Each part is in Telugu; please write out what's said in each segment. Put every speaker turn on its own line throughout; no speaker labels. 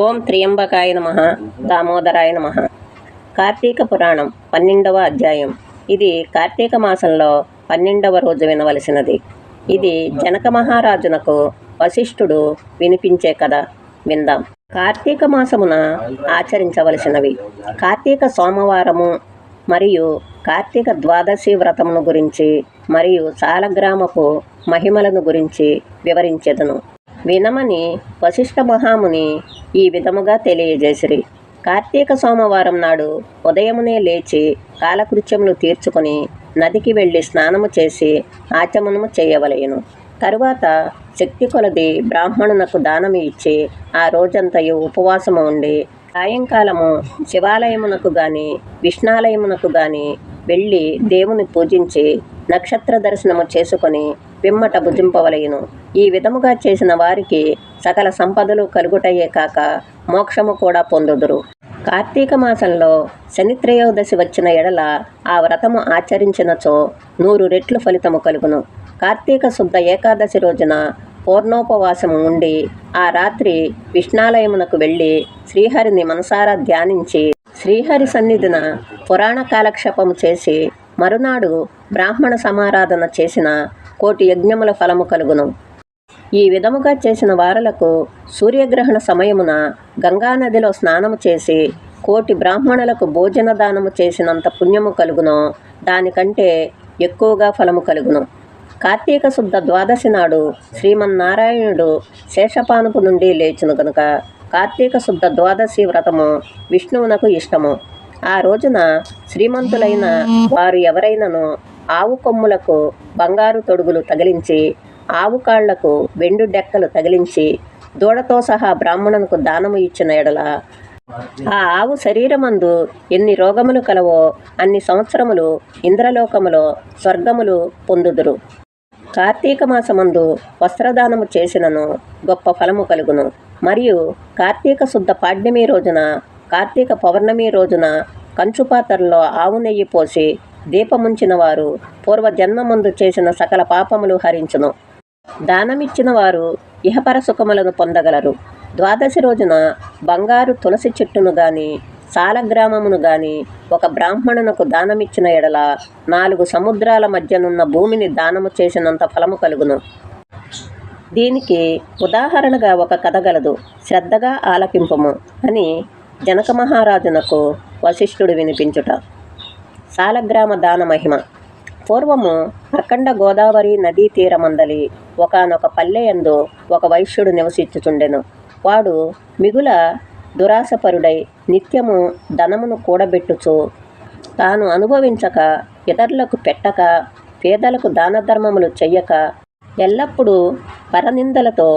ఓం త్రియంబకాయ నమ. దామోదరాయ నమ. కార్తీక పురాణం పన్నెండవ అధ్యాయం. ఇది కార్తీక మాసంలో పన్నెండవ రోజు వినవలసినది. ఇది జనక మహారాజునకు వశిష్ఠుడు వినిపించే కథ. విందాం. కార్తీక మాసమున ఆచరించవలసినవి. కార్తీక సోమవారము మరియు కార్తీక ద్వాదశి వ్రతమును గురించి మరియు సాలగ్రామపు మహిమలను గురించి వివరించెదను. వినమని వశిష్ఠ మహాముని ఈ విధముగా తెలియజేసిరి. కార్తీక సోమవారం నాడు ఉదయమునే లేచి కాలకృత్యములు తీర్చుకొని నదికి వెళ్ళి స్నానము చేసి ఆచమనము చేయవలయను తరువాత శక్తి కొలది బ్రాహ్మణునకు దానము ఇచ్చి ఆ రోజంతయు ఉపవాసము ఉండి సాయంకాలము శివాలయమునకు గాని విష్ణాలయమునకు గాని వెళ్ళి దేవుని పూజించి నక్షత్ర దర్శనము చేసుకొని పిమ్మట భుజింపవలయును ఈ విధముగా చేసిన వారికి సకల సంపదలు కలుగుటయే కాక మోక్షము కూడా పొందుదురు. కార్తీక మాసంలో శనిత్రయోదశి వచ్చిన ఎడల ఆ వ్రతము ఆచరించినచో నూరు రెట్లు ఫలితము కలుగును. కార్తీక శుద్ధ ఏకాదశి రోజున పూర్ణోపవాసము ఉండి ఆ రాత్రి విష్ణాలయమునకు వెళ్ళి శ్రీహరిని మనసారా ధ్యానించి శ్రీహరి సన్నిధిన పురాణ కాలక్షేపము చేసి మరునాడు బ్రాహ్మణ సమారాధన చేసిన కోటి యజ్ఞముల ఫలము కలుగును. ఈ విధముగా చేసిన వారలకు సూర్యగ్రహణ సమయమున గంగానదిలో స్నానము చేసి కోటి బ్రాహ్మణులకు భోజన దానము చేసినంత పుణ్యము కలుగునో. దానికంటే ఎక్కువగా ఫలము కలుగును. కార్తీక శుద్ధ ద్వాదశి నాడు శ్రీమన్నారాయణుడు శేషపానుపు నుండి లేచును కనుక కార్తీక శుద్ధ ద్వాదశి వ్రతము విష్ణువునకు ఇష్టము. ఆ రోజున శ్రీమంతులైన వారు ఎవరైనను ఆవు కొమ్ములకు బంగారు తొడుగులు తగిలించి ఆవు కాళ్ళకు వెండు డెక్కలు తగిలించి దూడతో సహా బ్రాహ్మణునకు దానము ఇచ్చిన ఎడల. ఆ ఆవు శరీరమందు ఎన్ని రోగములు కలవో అన్ని సంవత్సరములు ఇంద్రలోకములో స్వర్గములు పొందుదురు. కార్తీక మాసమందు వస్త్రదానము చేసినను గొప్ప ఫలము కలుగును. మరియు కార్తీక శుద్ధ పాడ్యమి రోజున కార్తీక పౌర్ణమి రోజున కంచుపాత్రలో ఆవు నెయ్యి పోసి దీపముంచిన వారు పూర్వజన్మమందు చేసిన సకల పాపములు హరించును. దానమిచ్చిన వారు ఇహపర సుఖములను పొందగలరు. ద్వాదశి రోజున బంగారు తులసి చెట్టును గాని సాలగ్రామమును గాని ఒక బ్రాహ్మణునకు దానమిచ్చిన ఎడల నాలుగు సముద్రాల మధ్యనున్న భూమిని దానము చేసినంత ఫలము కలుగును. దీనికి ఉదాహరణగా ఒక కథ గలదు. శ్రద్ధగా ఆలకింపము అని జనక మహారాజునకు వశిష్ఠుడు వినిపించుట. సాలగ్రామ దాన మహిమ. పూర్వము అఖండ గోదావరి నదీ తీరమందలి ఒకనొక పల్లెయందు ఒక వైశ్యుడు నివసించుచుండెను వాడు మిగుల దురాశపరుడై నిత్యము ధనమును కూడబెట్టుచు తాను అనుభవించక ఇతరులకు పెట్టక పేదలకు దానధర్మములు చెయ్యక ఎల్లప్పుడూ పరనిందలతో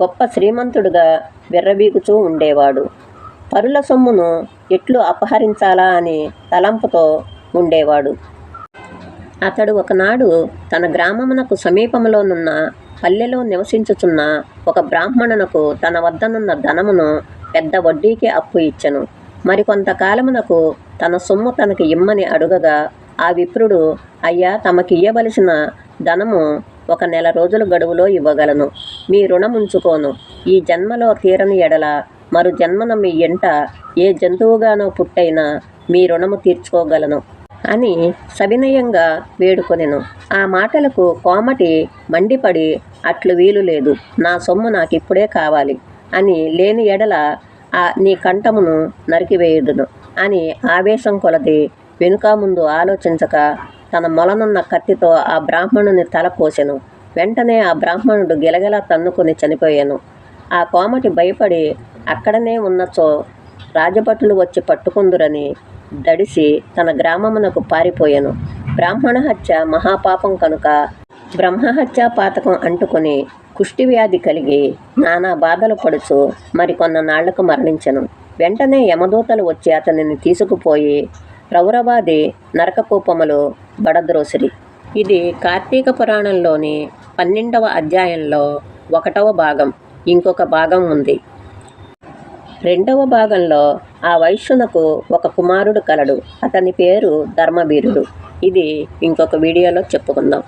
గొప్ప శ్రీమంతుడుగా విర్రబీగుచూ ఉండేవాడు. పరుల సొమ్మును ఎట్లు అపహరించాలా అని తలంపుతో ఉండేవాడు. అతడు ఒకనాడు తన గ్రామమునకు సమీపంలోనున్న పల్లెలో నివసించుచున్న ఒక బ్రాహ్మణునకు తన వద్దనున్న ధనమును పెద్ద వడ్డీకి అప్పు ఇచ్చెను. మరికొంతకాలమునకు తన సొమ్ము తనకి ఇమ్మని అడుగగా ఆ విప్రుడు అయ్యా తమకియ్యవలసిన ధనము ఒక నెల రోజుల గడువులో ఇవ్వగలను. మీ రుణముంచుకోను. ఈ జన్మలో తీరని ఎడల మరు జన్మన మీ ఎంట ఏ జంతువుగానో పుట్టైనా మీ రుణము తీర్చుకోగలను అని సవినయంగా వేడుకొనెను. ఆ మాటలకు కోమటి మండిపడి అట్లు వీలు లేదు. నా సొమ్ము నాకిప్పుడే కావాలి అని లేని ఎడల ఆ నీ కంఠమును నరికివేయుదును అని ఆవేశం కొలది వెనుక ముందు ఆలోచించక తన మొలనున్న కత్తితో ఆ బ్రాహ్మణుని తల కోసెను. వెంటనే ఆ బ్రాహ్మణుడు గిలగిల తన్నుకుని చనిపోయాను. ఆ కోమటి భయపడి అక్కడనే ఉన్నచో రాజభటులు వచ్చి పట్టుకుందురని దడిసి తన గ్రామమునకు పారిపోయాను. బ్రాహ్మణ హత్య మహాపాపం కనుక బ్రహ్మహత్య పాతకం అంటుకుని కుష్టి వ్యాధి కలిగి నానా బాధలు పడుచు మరికొన్న నాళ్ళకు మరణించను. వెంటనే యమదూతలు వచ్చి అతనిని తీసుకుపోయి రౌరవాది నరకకూపములు బడద్రోసిరి ఇది కార్తీక పురాణంలోని పన్నెండవ అధ్యాయంలో ఒకటవ భాగం. ఇంకొక భాగం ఉంది. రెండవ భాగంలో ఆ వైశ్యునకు ఒక కుమారుడు కలడు. అతని పేరు ధర్మవీరుడు ఇది ఇంకొక వీడియోలో చెప్పుకుందాం.